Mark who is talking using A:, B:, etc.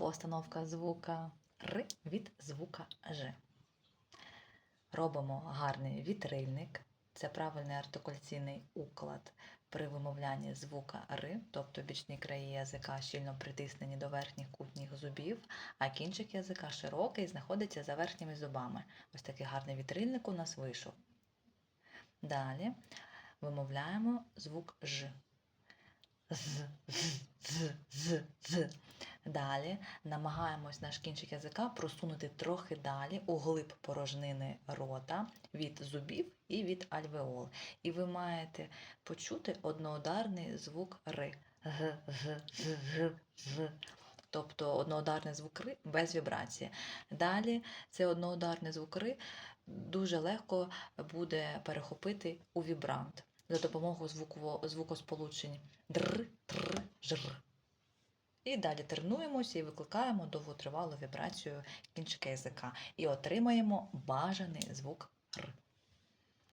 A: Постановка звука Р від звука Ж. Робимо гарний вітрильник. Це правильний артикуляційний уклад при вимовлянні звука Р, тобто бічні краї язика щільно притиснені до верхніх кутніх зубів, а кінчик язика широкий знаходиться за верхніми зубами. Ось такий гарний вітрильник у нас вийшов. Далі вимовляємо звук Ж. З, з, з, з, з. Далі намагаємось наш кінчик язика просунути трохи далі у глиб порожнини рота від зубів і від альвеол. І ви маєте почути одноударний звук Р. Тобто одноударний звук Р без вібрації. Далі цей одноударний звук Р дуже легко буде перехопити у вібрант за допомогою звукосполучень др, тр, жр. І далі тренуємося і викликаємо довготривалу вібрацію кінчика язика і отримаємо бажаний звук Р.